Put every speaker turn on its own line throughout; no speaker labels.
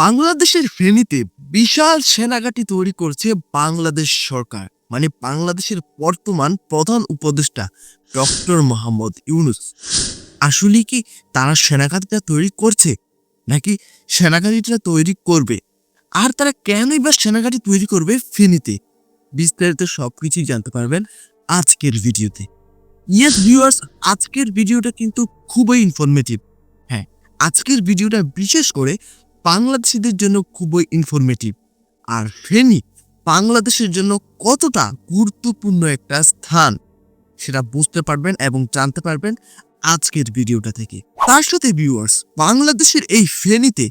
বাংলাদেশের ফেনীতে বিশাল সেনাঘাঁটি তৈরি করছে বাংলাদেশ সরকার মানে বাংলাদেশের বর্তমান প্রধান উপদেষ্টা ডক্টর মোহাম্মদ ইউনুস। আসলে কি তারা সেনাঘাঁটিটা তৈরি করছে, নাকি সেনাঘাঁটিটা তৈরি করবে? আর তারা কেনই বা সেনাঘাঁটি তৈরি করবে ফেনীতে? বিস্তারিত সবকিছুই জানতে পারবেন আজকের ভিডিওতে। ইয়েস ভিউয়ার্স আজকের ভিডিওটা কিন্তু খুবই ইনফরমেটিভ হ্যাঁ আজকের ভিডিওটা বিশেষ করে বাংলাদেশিদের জন্য খুবই ইনফরমেটিভ আর ফেনী বাংলাদেশের জন্য কতটা গুরুত্বপূর্ণ একটা স্থান, সেটা বুঝতে পারবেন এবং জানতে পারবেন আজকের ভিডিওটা থেকে। তার সাথে ভিউয়ার্স বাংলাদেশের এই ফেনীতে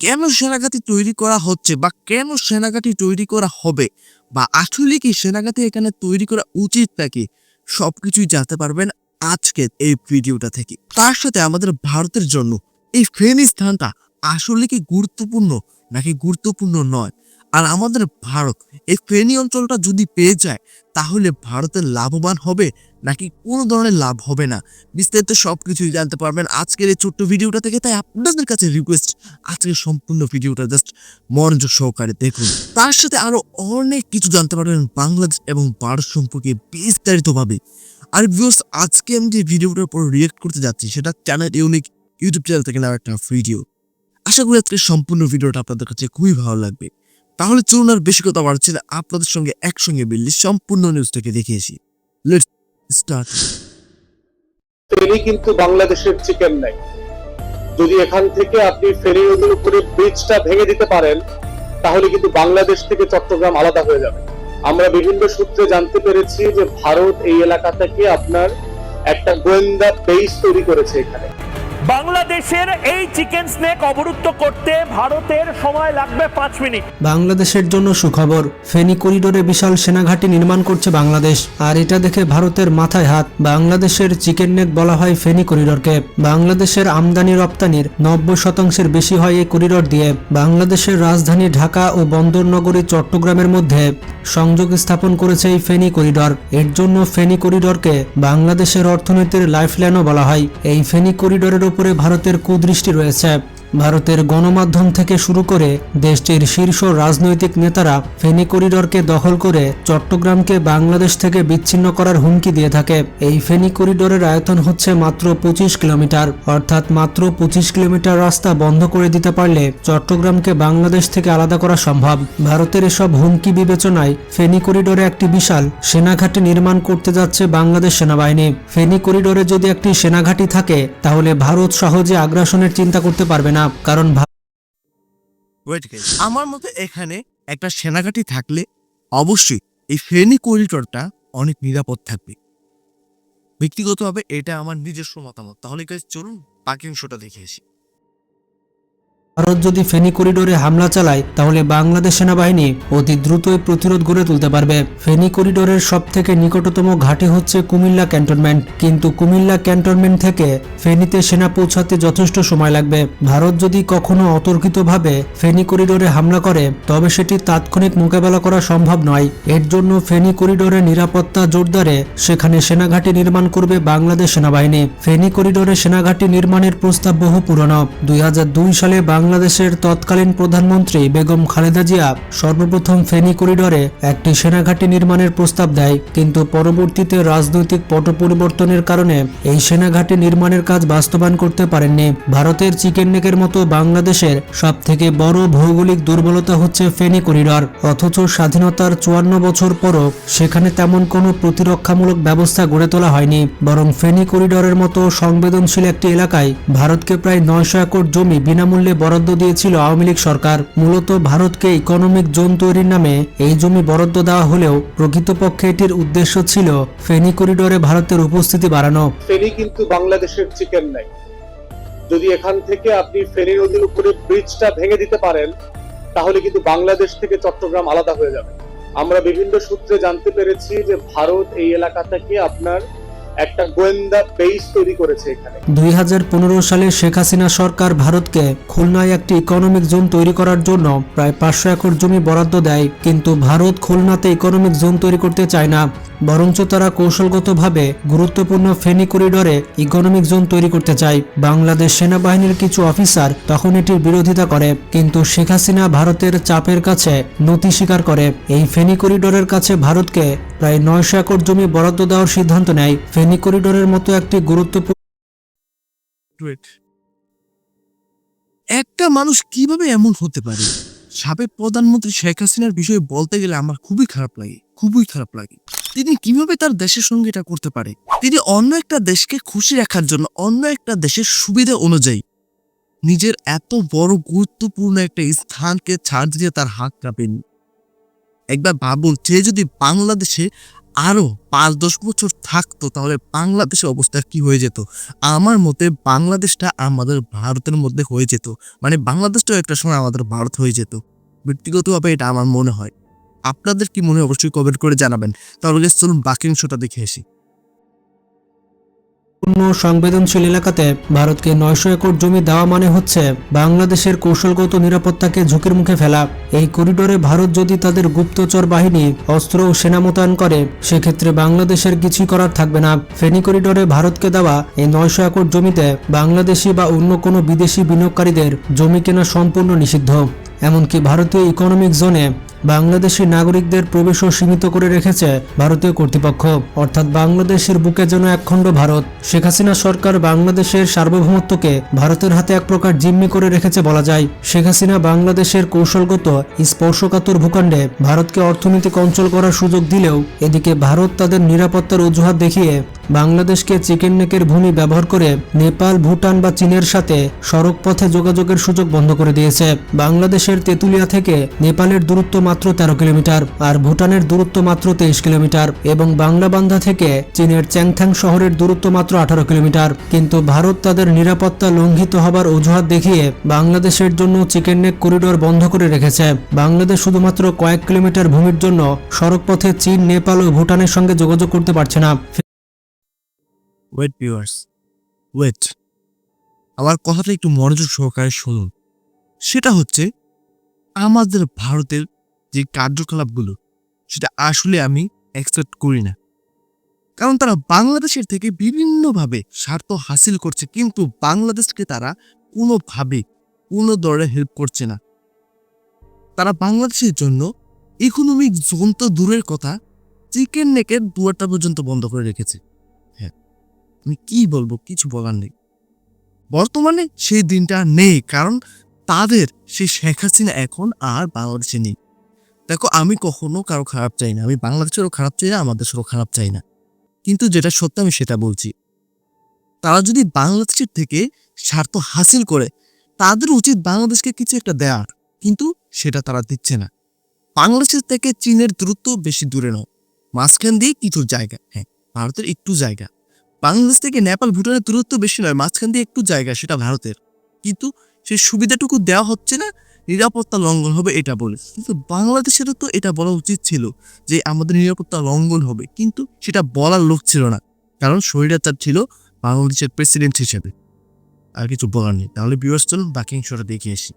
কেন সেনাঘাঁটি তৈরি করা হচ্ছে বা কেন সেনাঘাঁটি তৈরি করা হবে বা আসলে কি সেনাঘাঁটি এখানে তৈরি করা উচিত নাকি সব কিছুই জানতে পারবেন আজকের এই ভিডিওটা থেকে। তার সাথে আমাদের ভারতের জন্য এই ফেনী স্থানটা আসলে কি গুরুত্বপূর্ণ নাকি গুরুত্বপূর্ণ নয়? আর আমাদের ভারত, এই ফেনী অঞ্চলটা যদি পেয়ে যায়, তাহলে ভারতের লাভবান হবে নাকি কোনো ধরনের লাভ হবে না? বিস্তারিত সব কিছুই জানতে পারবেন আজকের এই ছোট্ট ভিডিওটা থেকে। তাই আপনাদের কাছে রিকোয়েস্ট আজকের সম্পূর্ণ ভিডিওটা জাস্ট মনোযোগ সহকারে দেখুন। তার সাথে আরও অনেক কিছু জানতে পারবেন বাংলাদেশ এবং ভারত সম্পর্কে বিস্তারিতভাবে। আর ভিউস আজকে আমি যে ভিডিওটার উপর রিয়েক্ট করতে যাচ্ছি, সেটা চ্যানেল ইউনিক ইউটিউব চ্যানেল থেকে নেওয়া একটা ভিডিও আশা করি আজকে সম্পূর্ণ ভিডিওটা আপনাদের কাছে খুবই ভালো লাগবে। তাহলে চলুন আর বেশি কথা বাড়ছে না, আপনাদের সঙ্গে একসঙ্গে মিললে সম্পূর্ণ নিউজটাকে দেখে আসি। লেটস স্টার্ট
ফেরি কিন্তু বাংলাদেশের চিকেন নাই। যদি এখান থেকে আপনি ফেরি নদীর উপরে ব্রিজটা ভেঙে দিতে পারেন, তাহলে কিন্তু বাংলাদেশ থেকে চট্টগ্রাম আলাদা হয়ে যাবে। আমরা বিভিন্ন সূত্রে জানতে পেরেছি যে ভারত এই এলাকা থেকে আপনার একটা গোয়েন্দা বেস তৈরি করেছে এখানে।
বাংলাদেশের এই চিকেন স্নেক অবরুদ্ধ করতে ভারতের সময় লাগবে পাঁচ মিনিট।
বাংলাদেশের জন্য সুখবর, ফেনী করিডোরে বিশাল সেনাঘাঁটি নির্মাণ করছে বাংলাদেশ। আর এটা দেখে ভারতের মাথায় হাত। বাংলাদেশের চিকেন নেক বলা হয় ফেনী করিডোরকে। বাংলাদেশের আমদানি রপ্তানির নব্বই শতাংশের বেশি হয় এই করিডোর দিয়ে। বাংলাদেশের রাজধানী ঢাকা ও বন্দর নগরী চট্টগ্রামের মধ্যে। সংযোগ স্থাপন করেছে এই ফেনী করিডর। এর জন্য ফেনী করিডরকে বাংলাদেশের অর্থনীতির লাইফলাইনও বলা হয়। এই ফেনী করিডরের উপরে ভারতের কুদৃষ্টি রয়েছে। ভারতের গণমাধ্যম থেকে শুরু করে দেশটির শীর্ষ রাজনৈতিক নেতারা ফেনী করিডোরকে দখল করে চট্টগ্রামকে বাংলাদেশ থেকে বিচ্ছিন্ন করার হুমকি দিয়ে থাকে। এই ফেনী করিডোরের আয়তন হচ্ছে মাত্র পঁচিশ কিলোমিটার। অর্থাৎ মাত্র পঁচিশ কিলোমিটার রাস্তা বন্ধ করে দিতে পারলে চট্টগ্রামকে বাংলাদেশ থেকে আলাদা করা সম্ভব। ভারতের এসব হুমকি বিবেচনায় ফেনী করিডোরে একটি বিশাল সেনাঘাঁটি নির্মাণ করতে যাচ্ছে বাংলাদেশ সেনাবাহিনী। ফেনী করিডোরে যদি একটি সেনাঘাঁটি থাকে, তাহলে ভারত সহজে আগ্রাসনের চিন্তা করতে পারবে না। কারণ
ওয়েট গাইস আমার মতে এখানে একটা সেনাঘাঁটি থাকলে অবশ্যই এই ফেনি করিডোরটা অনেক নিরাপদ থাকবে। ব্যক্তিগতভাবে এটা আমার নিজস্ব মতামত। তাহলে চলুন বাকি অংশটা দেখে আসি।
ভারত যদি ফেনী করিডোরে হামলা চালায়, তাহলে বাংলাদেশ সেনাবাহিনী অতি দ্রুতই প্রতিরোধ গড়ে তুলতে পারবে। ফেনী করিডোরের সব থেকে নিকটতম ঘাঁটি হচ্ছে কুমিল্লা ক্যান্টনমেন্ট। কিন্তু কুমিল্লা ক্যান্টনমেন্ট থেকে ফেনীতে সেনা পৌঁছাতে যথেষ্ট সময় লাগবে। ভারত যদি কখনো অতর্কিতভাবে ফেনী করিডোরে হামলা করে, তবে সেটি তাৎক্ষণিক মোকাবেলা করা সম্ভব নয়। এর জন্য ফেনী করিডোরের নিরাপত্তা জোরদারে সেখানে সেনাঘাঁটি নির্মাণ করবে বাংলাদেশ সেনাবাহিনী। ফেনী করিডোরে সেনাঘাঁটি নির্মাণের প্রস্তাব বহু পুরনো। দুই হাজার দুই সালে বাংলাদেশের তৎকালীন প্রধানমন্ত্রী বেগম খালেদা জিয়া সর্বপ্রথম ফেনী করিডোরে একটি সেনাঘাঁটি নির্মাণের প্রস্তাব দেয়। কিন্তু পরবর্তীতে রাজনৈতিক পট পরিবর্তনের কারণে এই সেনাঘাঁটি নির্মাণের কাজ বাস্তবায়ন করতে পারেননি। ভারতের চিকেন নেকের মতো বাংলাদেশের সব থেকে বড় ভৌগোলিক দুর্বলতা হচ্ছে ফেনী করিডোর। অথচ স্বাধীনতার চুয়ান্ন বছর পরও সেখানে তেমন কোনো প্রতিরক্ষামূলক ব্যবস্থা গড়ে তোলা হয়নি। বরং ফেনী করিডোরের মতো সংবেদনশীল একটি এলাকায় ভারতকে প্রায় নয়শো একর জমি বিনামূল্যে বরাদ্দ দিয়েছিল আওয়ামী লীগ সরকার। মূলত ভারতকে ইকোনমিক জোন তৈরির নামে এই জমি বরাদ্দ দেওয়া হলেও প্রকৃতপক্ষে এটির উদ্দেশ্য ছিল ফেনী করিডোরে ভারতের উপস্থিতি বাড়ানো।
ফেরি কিন্তু বাংলাদেশের চিকেন নাই। যদি এখান থেকে আপনি ফেরি নদীর উপরে ব্রিজটা ভেঙে দিতে পারেন, তাহলে কিন্তু বাংলাদেশ থেকে চট্টগ্রাম আলাদা হয়ে যাবে। আমরা বিভিন্ন সূত্রে জানতে পেরেছি যে ভারত এই এলাকা থেকে আপনার একটা গোয়েন্দা বেস তৈরি করেছে এখানে।
দুই হাজার পনেরো সালে শেখ হাসিনা সরকার ভারতকে খুলনায় একটি ইকোনমিক জোন তৈরি করার জন্য প্রায় পাঁচশো একর জমি বরাদ্দ দেয়, কিন্তু ভারত খুলনাতে ইকোনমিক জোন তৈরি করতে চায় না। বরঞ্চ তারা কৌশলগতভাবে গুরুত্বপূর্ণ ফেনী করিডোরে ইকোনমিক জোন তৈরি করতে চায়। বাংলাদেশ সেনাবাহিনীর কিছু অফিসার তখন এটির বিরোধিতা করে, কিন্তু শেখ হাসিনা ভারতের চাপের কাছে নতি স্বীকার করে। এই ফেনী করিডোরের কাছে ভারতকে প্রায় নয়শো একর জমি বরাদ্দ দেওয়ার সিদ্ধান্ত নেয়। ফেনী করিডোরের মতো একটি গুরুত্বপূর্ণ
একটা মানুষ কীভাবে এমন হতে পারে? সাবেক প্রধানমন্ত্রী শেখ হাসিনার বিষয়ে বলতে গেলে আমার খুবই খারাপ লাগে, খুবই খারাপ লাগে। তিনি কীভাবে তার দেশের সঙ্গে এটা করতে পারে? তিনি অন্য একটা দেশকে খুশি রাখার জন্য, অন্য একটা দেশের সুবিধা অনুযায়ী নিজের এত বড় গুরুত্বপূর্ণ একটা স্থানকে ছাড় দিয়ে তার হাত কাঁপেনি। একবার ভাবুন, সে যদি বাংলাদেশে আরও পাঁচ দশ বছর থাকতো, তাহলে বাংলাদেশের অবস্থা কি হয়ে যেত? আমার মতে বাংলাদেশটা আমাদের ভারতের মধ্যে হয়ে যেত। মানে বাংলাদেশটাও একটা সময় আমাদের ভারত হয়ে যেত। ব্যক্তিগতভাবে এটা আমার মনে হয়। আপনাদের কি মনে অবশ্যই কমেন্ট করে জানাবেন। তাহলে চলুন বাকি অংশটা দেখে আসি।
সংবেদনশীল এলাকাতে ভারতকে নয়শো একর জমি দেওয়া মানে হচ্ছে বাংলাদেশের কৌশলগত নিরাপত্তাকে ঝুঁকির মুখে ফেলা। এই করিডোরে ভারত যদি তাদের গুপ্তচর বাহিনী, অস্ত্র ও সেনা মোতায়েন করে, সেক্ষেত্রে বাংলাদেশের কিছুই করার থাকবে না। ফেনী করিডোরে ভারতকে দেওয়া এই নয়শো একর জমিতে বাংলাদেশি বা অন্য কোনো বিদেশি বিনিয়োগকারীদের জমি কেনা সম্পূর্ণ নিষিদ্ধ। এমনকি ভারতীয় ইকোনমিক জোনে বাংলাদেশি নাগরিকদের প্রবেশও সীমিত করে রেখেছে ভারতীয় কর্তৃপক্ষ। অর্থাৎ বাংলাদেশের বুকে যেন একখণ্ড ভারত, শেখ হাসিনা সরকার বাংলাদেশের সার্বভৌমত্বকে ভারতের হাতে এক প্রকার জিম্মি করে রেখেছে বলা যায়। শেখ হাসিনা বাংলাদেশের কৌশলগত, স্পর্শকাতর ভূখণ্ডে ভারতকে অর্থনৈতিক অঞ্চল করার সুযোগ দিলেও এদিকে ভারত তাদের নিরাপত্তার অজুহাত দেখিয়ে বাংলাদেশকে চিকেন নেকের ভূমি ব্যবহার করে নেপাল, ভুটান বা চীনের সাথে সড়ক পথে যোগাযোগের সুযোগ বন্ধ করে দিয়েছে। বাংলাদেশের তেঁতুলিয়া থেকে নেপালের দূরত্ব মাত্র তেরো কিলোমিটার আর ভুটানের দূরত্ব মাত্র তেইশ কিলোমিটার এবং বাংলাবান্ধা থেকে চীনের চ্যাংথ্যাং শহরের দূরত্ব মাত্র আঠারো কিলোমিটার। কিন্তু ভারত তাদের নিরাপত্তা লঙ্ঘিত হবার অজুহাত দেখিয়ে বাংলাদেশের জন্য চিকেন নেক করিডোর বন্ধ করে রেখেছে। বাংলাদেশ শুধুমাত্র কয়েক কিলোমিটার ভূমির জন্য সড়কপথে চীন, নেপাল ও ভুটানের সঙ্গে যোগাযোগ করতে পারছে না।
ওয়েট আমার কথাটা একটু মনোযোগ সহকারে শুনুন। সেটা হচ্ছে, আমাদের ভারতের যে কার্যকলাপগুলো, সেটা আসলে আমি অ্যাকসেপ্ট করি না। কারণ তারা বাংলাদেশের থেকে বিভিন্নভাবে স্বার্থ হাসিল করছে, কিন্তু বাংলাদেশকে তারা কোনোভাবে, কোনো দরে হেল্প করছে না। তারা বাংলাদেশের জন্য ইকোনমিক জোন তো দূরের কথা চিকেন নেকের দুয়ারটা পর্যন্ত বন্ধ করে রেখেছে। হ্যাঁ আমি কি বলব, কিছু বলার নেই। বর্তমানে সেই দিনটা নেই, কারণ তাদের, সেই শেখ হাসিনা এখন আর বাংলাদেশে নেই। দেখো, আমি কখনো কারও খারাপ চাই না। আমি বাংলাদেশেরও খারাপ চাই না, আমার দেশেরও খারাপ চাই না। কিন্তু যেটা সত্য, আমি সেটা বলছি। তারা যদি বাংলাদেশের থেকে স্বার্থ হাসিল করে, তাদের উচিত বাংলাদেশকে কিছু একটা দেওয়ার কিন্তু সেটা তারা দিচ্ছে না। বাংলাদেশের থেকে চীনের দূরত্ব বেশি দূরে নয়। মাঝখান দিয়ে কিছু জায়গা। হ্যাঁ ভারতের একটু জায়গা। বাংলাদেশ থেকে নেপাল, ভুটানের দূরত্ব বেশি নয়, মাঝখান দিয়ে একটু জায়গা, সেটা ভারতের। কিন্তু সেই সুবিধাটুকু দেওয়া হচ্ছে না নিরাপত্তা লঙ্ঘন হবে এটা বলে। কিন্তু বাংলাদেশেরও তো এটা বলা উচিত ছিল যে আমাদের নিরাপত্তা লঙ্ঘন হবে। কিন্তু সেটা বলার লোক ছিল না। কারণ শরীরাচার ছিল বাংলাদেশের প্রেসিডেন্ট হিসেবে। আর কিছু বলার নেই। তাহলে বিবাস চলুন বাকি অংশটা দেখে আসি।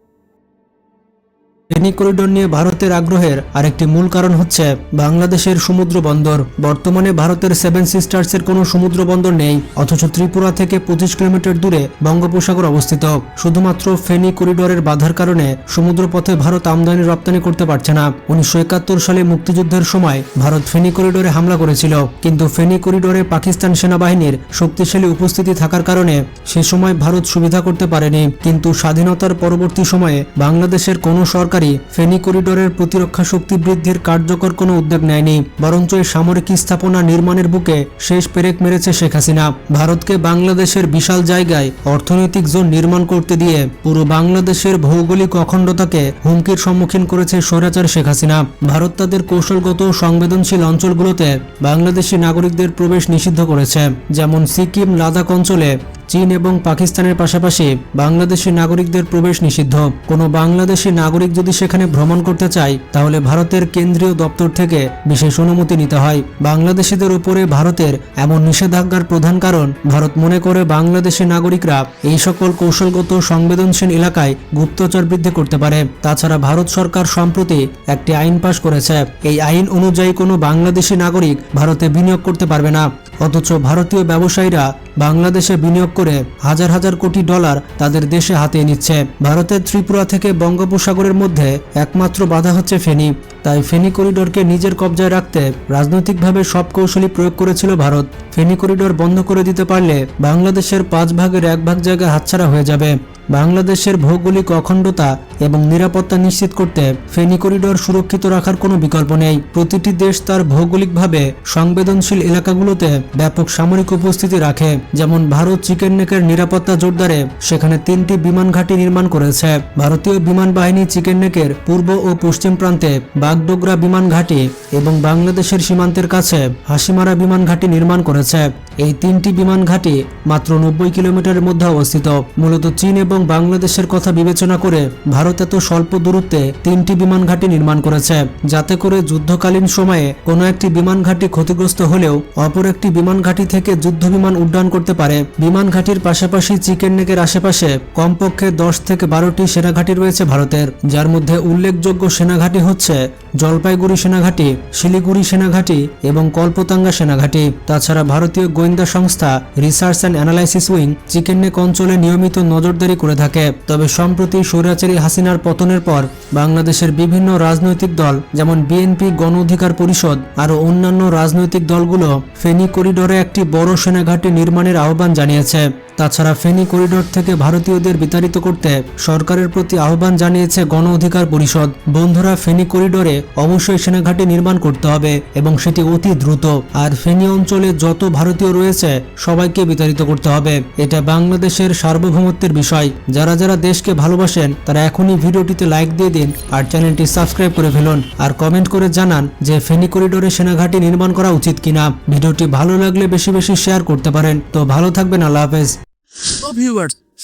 ফেনী করিডোর নিয়ে ভারতের আগ্রহের আরেকটি মূল কারণ হচ্ছে বাংলাদেশের সমুদ্র বন্দর। বর্তমানে ভারতের সেভেন সিস্টার্সের কোনো সমুদ্র বন্দর নেই, অথচ ত্রিপুরা থেকে পঁচিশ কিলোমিটার দূরে বঙ্গোপসাগর অবস্থিত। শুধুমাত্র ফেনী করিডোরের বাধার কারণে সমুদ্রপথে ভারত আমদানি রপ্তানি করতে পারছে না। উনিশশো একাত্তর সালে মুক্তিযুদ্ধের সময় ভারত ফেনী করিডোরে হামলা করেছিল, কিন্তু ফেনী করিডোরে পাকিস্তান সেনাবাহিনীর শক্তিশালী উপস্থিতি থাকার কারণে সে সময় ভারত সুবিধা করতে পারেনি। কিন্তু স্বাধীনতার পরবর্তী সময়ে বাংলাদেশের কোনো সরকারই ফেনী করিডোরের প্রতিরক্ষা শক্তি বৃদ্ধির কার্যকর কোনো উদ্যোগ নেয়নি, বরঞ্চ এই সামরিক স্থাপনা নির্মাণের বুকে শেষ পেরেক মেরেছে শেখ হাসিনা। ভারতকে বাংলাদেশের বিশাল জায়গায় অর্থনৈতিক জোন নির্মাণ করতে দিয়ে পুরো বাংলাদেশের ভৌগোলিক অখণ্ডতাকে হুমকির সম্মুখীন করেছে স্বৈরাচার শেখ হাসিনা। ভারত তাদের কৌশলগত সংবেদনশীল অঞ্চলগুলোতে বাংলাদেশি নাগরিকদের প্রবেশ নিষিদ্ধ করেছে, যেমন সিকিম, লাদাখ অঞ্চলে চীন এবং পাকিস্তানের পাশাপাশি বাংলাদেশি নাগরিকদের প্রবেশ নিষিদ্ধ। কোনো বাংলাদেশি নাগরিক যদি সেখানে ভ্রমণ করতে চায়, তাহলে ভারতের কেন্দ্রীয় দপ্তর থেকে বিশেষ অনুমতি নিতে হয়। বাংলাদেশিদের উপরে ভারতের এমন নিষেধাজ্ঞার প্রধান কারণ ভারত মনে করে বাংলাদেশি নাগরিকরা এই সকল কৌশলগত সংবেদনশীল এলাকায় গুপ্তচর বৃদ্ধি করতে পারে। তাছাড়া ভারত সরকার সম্প্রতি একটি আইন পাশ করেছে। এই আইন অনুযায়ী কোনো বাংলাদেশি নাগরিক ভারতে বিনিয়োগ করতে পারবে না। অথচ ভারতীয় ব্যবসায়ীরা বাংলাদেশে বিনিয়োগ করে হাজার হাজার কোটি ডলার তাদের দেশে হাতিয়ে নিচ্ছে। ভারতের ত্রিপুরা থেকে বঙ্গোপসাগরের মধ্যে একমাত্র বাধা হচ্ছে ফেনী। তাই ফেনী করিডোরকে নিজের কবজায় রাখতে রাজনৈতিকভাবে সব কৌশলী প্রয়োগ করেছিল ভারত। ফেনী করিডোর বন্ধ করে দিতে পারলে বাংলাদেশের পাঁচ ভাগের এক ভাগ জায়গা হাতছাড়া হয়ে যাবে। বাংলাদেশের ভৌগোলিক অখণ্ডতা এবং নিরাপত্তা নিশ্চিত করতে ফেনী করিডোর সুরক্ষিত রাখার কোনো বিকল্প নেই। প্রতিটি দেশ তার ভৌগোলিকভাবে সংবেদনশীল এলাকাগুলোতে ব্যাপক সামরিক উপস্থিতি রাখে, যেমন ভারত চিকেন নেকের নিরাপত্তা জোরদারে সেখানে তিনটি বিমান ঘাঁটি নির্মাণ করেছে। ভারতীয় বিমান বাহিনী চিকেন নেকের পূর্ব ও পশ্চিম প্রান্তে বাগডোগরা বিমান ঘাঁটি এবং বাংলাদেশের সীমান্তের কাছে হাসিমারা বিমান ঘাঁটি নির্মাণ করেছে। এই তিনটি বিমান ঘাঁটি মাত্র নব্বই কিলোমিটারের মধ্যে অবস্থিত। মূলত চীন এবং বাংলাদেশের কথা বিবেচনা করে ভারত এত স্বল্প দূরত্বে তিনটি বিমান ঘাঁটি নির্মাণ করেছে, যাতে করে যুদ্ধকালীন সময়ে কোনো একটি বিমান ঘাঁটি ক্ষতিগ্রস্ত হলেও অপর একটি বিমান ঘাঁটি থেকে যুদ্ধ বিমান উড্ডয়ন করতে পারে। বিমান ঘাঁটির পাশাপাশি চিকেন নেকের আশেপাশে কমপক্ষে দশ থেকে বারোটি সেনাঘাঁটি রয়েছে ভারতের, যার মধ্যে উল্লেখযোগ্য সেনাঘাঁটি হচ্ছে জলপাইগুড়ি সেনাঘাঁটি শিলিগুড়ি সেনাঘাঁটি এবং কল্পতাঙ্গা সেনাঘাঁটি তাছাড়া ভারতীয় গোয়েন্দা সংস্থা research and analysis wing chicken neck অঞ্চলে নিয়মিত নজরদারি করে থাকে। তবে সম্প্রতি স্বৈরাচারী হাসিনার পতনের পর বাংলাদেশের বিভিন্ন রাজনৈতিক দল, যেমন বিএনপি গণ অধিকার পরিষদ আরও অন্যান্য রাজনৈতিক দলগুলো ফেনী করিডোরে একটি বড় সেনাঘাঁটি নির্মাণের আহ্বান জানিয়েছে। তাছাড়া ফেনী করিডোর থেকে ভারতীয়দের বিতাড়িত করতে সরকারের প্রতি আহ্বান জানিয়েছে গণ অধিকার পরিষদ। বন্ধুরা, ফেনী করিডোরে অবশ্যই সেনাঘাঁটি নির্মাণ করতে হবে এবং সেটি অতি দ্রুত। আর ফেনী অঞ্চলে যত ভারতীয় রয়েছে, সবাইকে বিতাড়িত করতে হবে। এটা বাংলাদেশের সার্বভৌমত্বের বিষয়। যারা যারা দেশকে ভালোবাসেন, তারা এখনই ভিডিওটিতে লাইক দিয়ে দিন আর চ্যানেলটি সাবস্ক্রাইব করে ফেলুন আর কমেন্ট করে জানান যে ফেনী করিডোরে সেনাঘাঁটি নির্মাণ করা উচিত কিনা। ভিডিওটি ভালো লাগলে বেশি বেশি শেয়ার করতে পারেন। তো ভালো থাকবেন, আল্লাহ হাফেজ।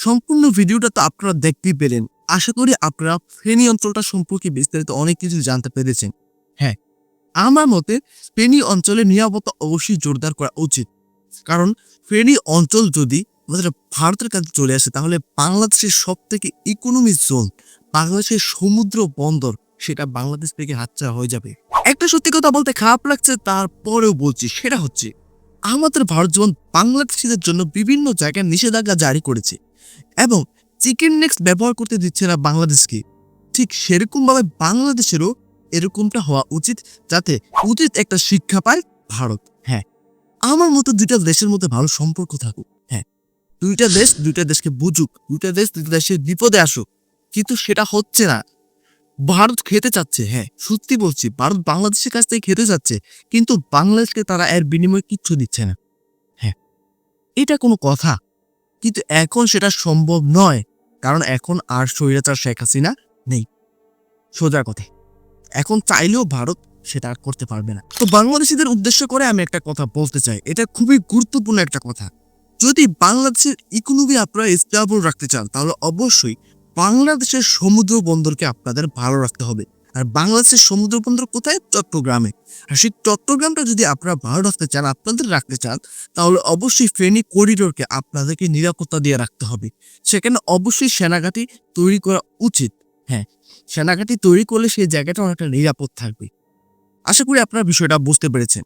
সম্পূর্ণ ভিডিওটা তো আপনারা দেখতেই পেলেন। আশা করি আপনারা ফেনী অঞ্চলটা সম্পর্কে বিস্তারিত অনেক কিছু জানতে পেরেছেন। হ্যাঁ আমার মতে ফেনী অঞ্চলের নিরাপত্তা অবশ্যই জোরদার করা উচিত। কারণ ফেনী অঞ্চল যদি আমাদের ভারতের কাছে চলে আসে, তাহলে বাংলাদেশের সব থেকে ইকোনমিক জোন বাংলাদেশের সমুদ্র বন্দর, সেটা বাংলাদেশ থেকে হাতছাড়া হয়ে যাবে। একটা সত্যি কথা বলতে খারাপ লাগছে, তারপরেও বলছি, সেটা হচ্ছে আমাদের ভারত যেমন বাংলাদেশিদের জন্য বিভিন্ন জায়গায় নিষেধাজ্ঞা জারি করেছে এবং চিকেন নেক্সট ব্যবহার করতে দিচ্ছে না বাংলাদেশকে, ঠিক সেরকমভাবে বাংলাদেশেরও এরকমটা হওয়া উচিত যাতে উচিত একটা শিক্ষা পায় ভারত। হ্যাঁ আমার মতো দুইটা দেশের মধ্যে ভালো সম্পর্ক থাকুক। দুইটা দেশ দুইটা দেশকে বুঝুক, দুইটা দেশ দুইটা দেশের বিপদে আসুক, কিন্তু সেটা হচ্ছে না। ভারত খেতে চাচ্ছে হ্যাঁ সত্যি বলছি, ভারত বাংলাদেশের কাছ থেকে খেতে চাচ্ছে, কিন্তু বাংলাদেশকে তারা এর বিনিময়ে কিচ্ছু দিচ্ছে না। হ্যাঁ এটা কোনো কথা, কিন্তু এখন সেটা সম্ভব নয়, কারণ এখন আর স্বৈরাচার শেখ হাসিনা নেই। সোজা কথা, এখন চাইলেও ভারত সেটা আর করতে পারবে না। তো বাংলাদেশিদের উদ্দেশ্য করে আমি একটা কথা বলতে চাই, এটা খুবই গুরুত্বপূর্ণ একটা কথা। যদি বাংলাদেশের ইকোনমি আপনারা স্টেবল রাখতে চান, তাহলে অবশ্যই বাংলাদেশের সমুদ্র বন্দরকে আপনাদের ভালো রাখতে হবে। আর বাংলাদেশের সমুদ্র বন্দর কোথায়? চট্টগ্রামে। আর সেই চট্টগ্রামটা যদি আপনারা ভালো রাখতে চান, আপনাদের রাখতে চান, তাহলে অবশ্যই ফেনী করিডোরকে আপনাদেরকে নিরাপত্তা দিয়ে রাখতে হবে। সেখানে অবশ্যই সেনাঘাটি তৈরি করা উচিত। হ্যাঁ সেনাঘাটি তৈরি করলে সেই জায়গাটা অনেকটা নিরাপদ থাকবে। আশা করি আপনারা বিষয়টা বুঝতে পেরেছেন।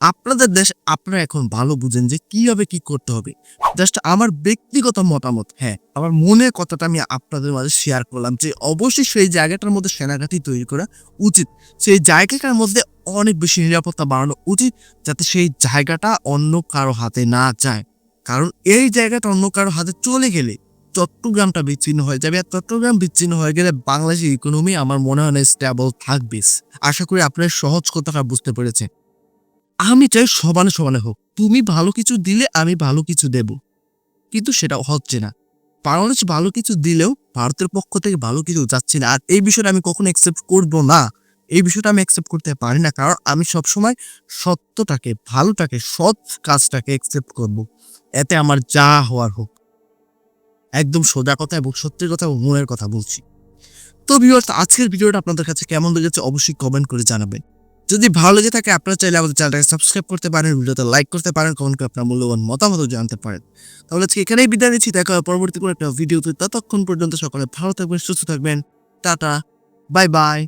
আপনাদের দেশ, আপনারা এখন ভালো বুঝেন যে কীভাবে কি করতে হবে। জাস্ট আমার ব্যক্তিগত মতামত হ্যাঁ আমার মনের কথাটা আমি আপনাদের মাঝে শেয়ার করলাম যে অবশ্যই সেই জায়গাটার মধ্যে সেনাঘাটি তৈরি করা উচিত। সেই জায়গাটার মধ্যে অনেক বেশি নিরাপত্তা বাড়ানো উচিত যাতে সেই জায়গাটা অন্য কারও হাতে না যায়। কারণ এই জায়গাটা অন্য কারও হাতে চলে গেলে চট্টগ্রামটা বিচ্ছিন্ন হয়ে যাবে। আর চট্টগ্রাম বিচ্ছিন্ন হয়ে গেলে বাংলাদেশের ইকোনমি আমার মনে হয় স্টেবল থাকবে আশা করি আপনার সহজ কথাটা বুঝতে পেরেছেন। আমি চাই সমানে সমানে হোক। তুমি ভালো কিছু দিলে আমি ভালো কিছু দেব। কিন্তু সেটা হচ্ছে না। বাংলাদেশ ভালো কিছু দিলেও ভারতের পক্ষ থেকে ভালো কিছু যাচ্ছে না। আর এই বিষয়টা আমি কখনো অ্যাকসেপ্ট করব না। এই বিষয়টা আমি অ্যাকসেপ্ট করতে পারি না। কারণ আমি সবসময় সত্যটাকে, ভালোটাকে, সৎ কাজটাকে অ্যাকসেপ্ট করব। এতে আমার যা হওয়ার হোক। একদম সোজা কথা এবং সত্যের কথা এবং মনের কথা বলছি। তো ভিউয়ার্স আজকের ভিডিওটা আপনাদের কাছে কেমন লেগেছে অবশ্যই কমেন্ট করে জানাবেন। যদি ভালো লেগে থাকে, আপনারা চাইলে আমাদের চ্যানেলটাকে সাবস্ক্রাইব করতে পারেন, ভিডিওতে লাইক করতে পারেন কমেন্ট করে আপনার মূল্যবান মতামত জানতে পারেন। তাহলে আজকে এখানেই বিদায় নিচ্ছি, দেখা পরবর্তী কোনো একটা ভিডিওতে। ততক্ষণ পর্যন্ত সকলে ভালো থাকবেন, সুস্থ থাকবেন। Tata bye bye